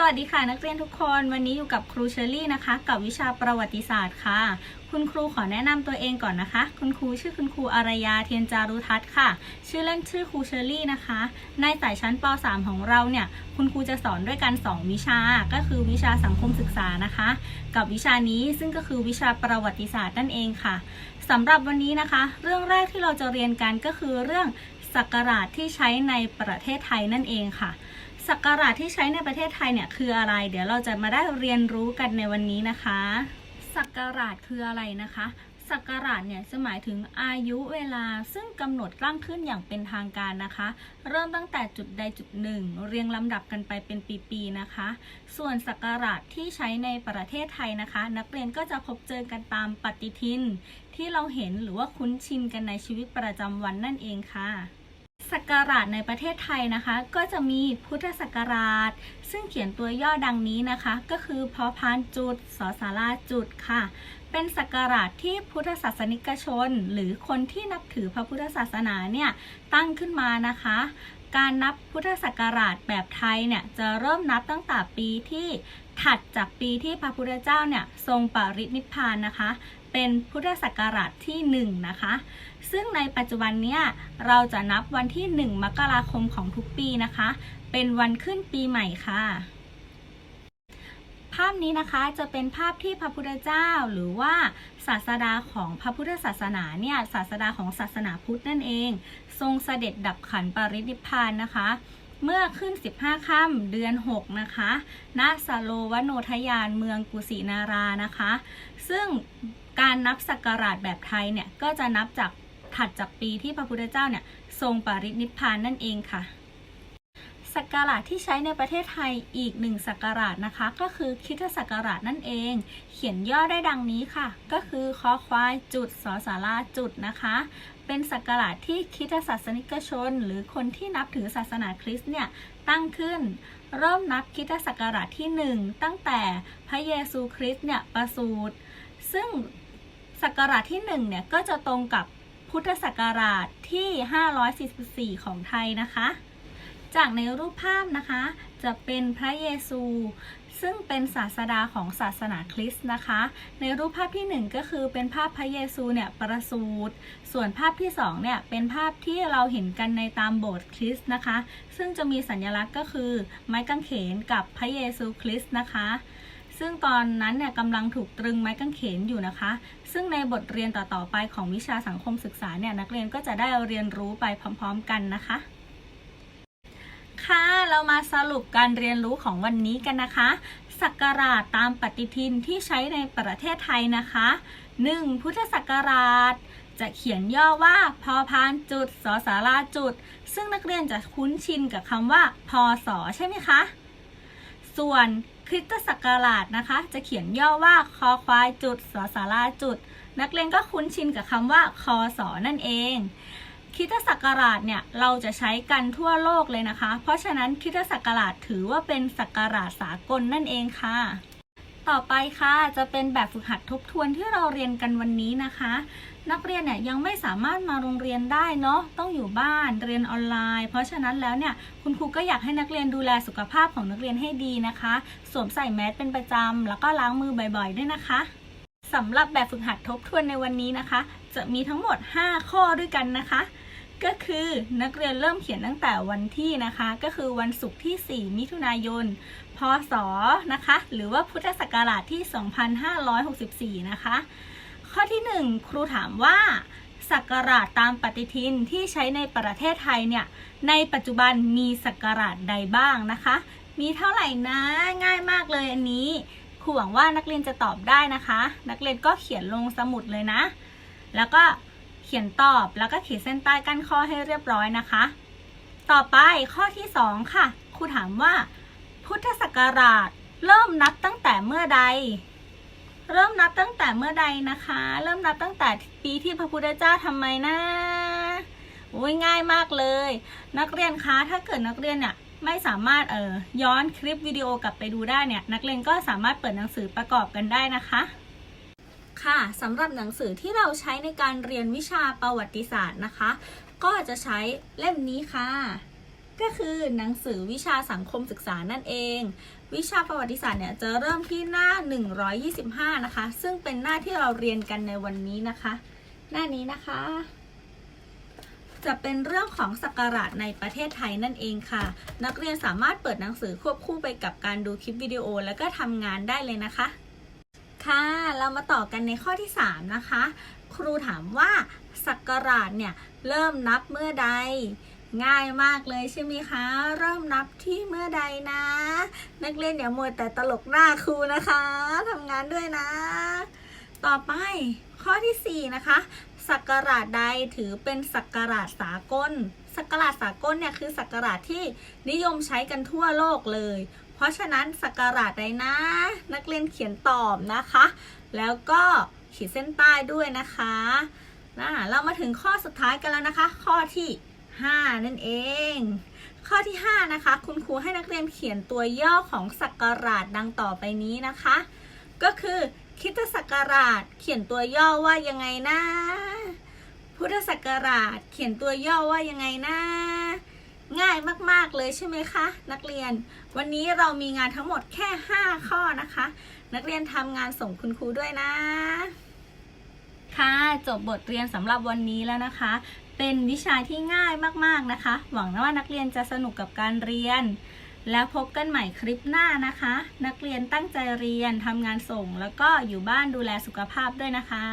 สวัสดีค่ะนักเรียนทุกคนวันนี้อยู่กับครูเชอรี่นะคะ กับวิชาประวัติศาสตร์ค่ะ คุณครูขอแนะนำตัวเองก่อนนะคะ คุณครูชื่อคุณครูอารยาเทียนจารุทัศน์ค่ะ ชื่อเล่นชื่อครูเชอรี่นะคะ ในสายชั้นป .3 ของเราเนี่ย คุณครูจะสอนด้วยกัน 2 วิชา ก็คือวิชาสังคมศึกษานะคะ กับวิชานี้ซึ่งก็คือวิชาประวัติศาสตร์นั่นเองค่ะสำหรับวันนี้นะคะ เรื่องแรกที่เราจะเรียนกันก็คือเรื่องศักราชที่ใช้ในประเทศไทยนั่นเองค่ะ ศักราชที่ใช้ในประเทศไทยเนี่ยคืออะไร เดี๋ยวเราจะมาได้เรียนรู้กันในวันนี้นะคะ ศักราชคืออะไรนะคะศักราชเนี่ยจะหมายถึงอายุเวลาซึ่งกำหนดตั้งขึ้นอย่างเป็นทางการนะคะ เริ่มตั้งแต่จุดใดจุดหนึ่ง เรียงลำดับกันไปเป็นปีๆนะคะ ส่วนศักราชที่ใช้ในประเทศไทยนะคะ นักเรียนก็จะพบเจอกันตามปฏิทิน ที่เราเห็นหรือว่าคุ้นชินกันในชีวิตประจำวันนั่นเองค่ะ ศักราชในประเทศไทยนะคะ ก็จะมีพุทธศักราช ซึ่งเขียนตัวย่อดังนี้นะคะ ก็คือพอพานจุดสอสาราจุดค่ะ เป็นศักราชที่พุทธศาสนิกชน หรือคนที่นับถือพระพุทธศาสนาเนี่ยตั้งขึ้นมานะคะ การนับพุทธศักราชแบบไทยเนี่ยจะเริ่มนับตั้งแต่ปีที่ถัดจากปีที่พระพุทธเจ้าเนี่ยทรงปรินิพพานนะคะ เป็นพุทธศักราชที่หนึ่งนะคะ ซึ่งในปัจจุบันเนี่ยเราจะนับวันที่ 1 มกราคมของทุกปีนะคะ เป็นวันขึ้นปีใหม่ค่ะาพนี้นะคะจะเป็นภาพที่พระพุทธเจ้าหรือว่าศาสดาของพระพุทธศาสนาเนี่ยศาสดาของศาสนาพุทธนั่นเอง ทรงเสด็จดับขันปรินิพพานนะคะ เมื่อขึ้น 15 ค่ำเดือน 6 นะคะณสโลวโนทยานเมืองกุสินารานะคะ ซึ่งการนับศักราชแบบไทยเนี่ยก็จะนับจากถัดจากปีที่พระพุทธเจ้าเนี่ยทรงปรินิพพานนั่นเองค่ะ ศักราชที่ใช้ในประเทศไทยอีกหนึ่งศักราชนะคะ ก็คือคริสตศักราชนั่นเอง เขียนย่อได้ดังนี้ค่ะ ก็คือคอควายจุดสอสาราจุดนะคะ เป็นศักราชที่คริสศาสนิกชน หรือคนที่นับถือศาสนาคริสต์เนี่ยตั้งขึ้น เริ่มนับคริสตศักราชที่ 1 ตั้งแต่พระเยซูคริสต์เนี่ยประสูติซึ่งศักราชที่1เนี่ยก็จะตรงกับพุทธศักราชที่ 544 ของไทยนะคะ จากในรูปภาพนะคะ จะเป็นพระเยซู ซึ่งเป็นศาสดาของศาสนาคริสต์นะคะ ในรูปภาพที่หนึ่งก็คือเป็นภาพพระเยซูเนี่ยประสูติส่วนภาพที่สองเนี่ยเป็นภาพที่เราเห็นกันในตามโบสถ์คริสต์นะคะ ซึ่งจะมีสัญลักษณ์ก็คือไม้กางเขนกับพระเยซูคริสต์นะคะซึ่งตอนนั้นเนี่ยกำลังถูกตรึงไม้กางเขนอยู่นะคะ ซึ่งในบทเรียนต่อๆไปของวิชาสังคมศึกษาเนี่ยนักเรียนก็จะได้เรียนรู้ไปพร้อม ๆ กันนะคะ ค่ะ เรามาสรุปการเรียนรู้ของวันนี้กันนะคะศักราชตามปฏิทินที่ใช้ในประเทศไทยนะคะ 1. พุทธศักราช จะเขียนย่อว่าพอพานจุดสอสาราจุด ซึ่งนักเรียนจะคุ้นชินกับคำว่า พอสอใช่ไหมคะ ส่วนคริสตศักราชนะคะ จะเขียนย่อว่าคอควายจุดสอสาราจุด นักเรียนก็คุ้นชินกับคำว่าคอสอนั่นเอง คิตศักราชเนี่ยเราจะใช้กันทั่วโลกเลยนะคะ เพราะฉะนั้นคิตศักราชถือว่าเป็นศักราชสากลนั่นเองค่ะ ต่อไปค่ะจะเป็นแบบฝึกหัดทบทวนที่เราเรียนกันวันนี้นะคะ นักเรียนเนี่ยยังไม่สามารถมาโรงเรียนได้เนาะต้องอยู่บ้านเรียนออนไลน์ เพราะฉะนั้นแล้วเนี่ยคุณครูก็อยากให้นักเรียนดูแลสุขภาพของนักเรียนให้ดีนะคะ สวมใส่แมสเป็นประจำแล้วก็ล้างมือบ่อยๆด้วยนะคะสำหรับแบบฝึกหัดทบทวนในวันนี้นะคะ จะมีทั้งหมด 5 ข้อด้วยกันนะคะ ก็คือนักเรียนเริ่มเขียนตั้งแต่วันที่นะคะ ก็คือวันศุกร์ที่ 4 มิถุนายน พศ นะคะ หรือว่าพุทธศักราชที่ 2564 นะคะ ข้อที่ 1 ครูถามว่าศักราชตามปฏิทินที่ใช้ในประเทศไทยเนี่ย ในปัจจุบันมีศักราชใดบ้างนะคะ มีเท่าไหร่นะง่ายมากเลยอันนี้ครูหวังว่านักเรียนจะตอบได้นะคะ นักเรียนก็เขียนลงสมุดเลยนะ แล้วก็เขียนตอบแล้วก็ขีดเส้นใต้กั้นข้อให้เรียบร้อยนะคะ ต่อไปข้อที่ 2 ค่ะ ครูถามว่า พุทธศักราชเริ่มนับตั้งแต่เมื่อใด เริ่มนับตั้งแต่เมื่อใดนะคะ เริ่มนับตั้งแต่ปีที่พระพุทธเจ้าทำไมนะโอ้ยง่ายมากเลย นักเรียนคะถ้าเกิดนักเรียนเนี่ยไม่สามารถเอ่อย้อนคลิปวิดีโอ กลับไปดูได้เนี่ย นักเรียนก็สามารถเปิดหนังสือประกอบกันได้นะคะ ค่ะสำหรับหนังสือที่เราใช้ในการเรียนวิชาประวัติศาสตร์นะคะ ก็จะใช้เล่มนี้ค่ะ ก็คือหนังสือวิชาสังคมศึกษานั่นเอง วิชาประวัติศาสตร์เนี่ยจะเริ่มที่หน้า 125 นะคะ ซึ่งเป็นหน้าที่เราเรียนกันในวันนี้นะคะ หน้านี้นะคะ จะเป็นเรื่องของศักราชในประเทศไทยนั่นเองค่ะ นักเรียนสามารถเปิดหนังสือควบคู่ไปกับการดูคลิปวิดีโอ แล้วก็ทำงานได้เลยนะคะ ค่ะ เรามาต่อกันในข้อที่ 3 นะคะ ครูถามว่าศักราชเนี่ย เริ่มนับเมื่อใด ง่ายมากเลยใช่ไหมคะ เริ่มนับที่เมื่อใดนะ นักเรียนอย่ามัวแต่ตลกหน้าครูนะคะทำงานด้วยนะ ต่อไปข้อที่ 4 นะคะศักราชใดถือเป็นศักราชสากลศักราชสากลเนี่ยคือศักราชที่นิยมใช้กันทั่วโลกเลย เพราะฉะนั้นศักราชใดนะ นักเรียนเขียนตอบนะคะ แล้วก็ขีดเส้นใต้ด้วยนะคะนะเรามาถึงข้อสุดท้ายกันแล้วนะคะ ข้อที่ 5 นั่นเอง ข้อที่ 5 นะคะ คุณครูให้นักเรียนเขียนตัวย่อของศักราชดังต่อไปนี้นะคะ ก็คือคิดศักราชเขียนตัวย่อว่ายังไงนะ พุทธศักราชเขียนตัวย่อว่ายังไงนะ ง่ายมาก ๆ เลยใช่ไหมคะ นักเรียน วันนี้เรามีงานทั้งหมดแค่ 5 ข้อนะคะ นักเรียนทำงานส่งคุณครูด้วยนะ ค่ะ จบบทเรียนสำหรับวันนี้แล้วนะคะ เป็นวิชาที่ง่ายมากๆนะคะ หวังว่านักเรียนจะสนุกกับการเรียน แล้วพบกันใหม่คลิปหน้านะคะ นักเรียนตั้งใจเรียนทำงานส่ง แล้วก็อยู่บ้านดูแลสุขภาพด้วยนะคะ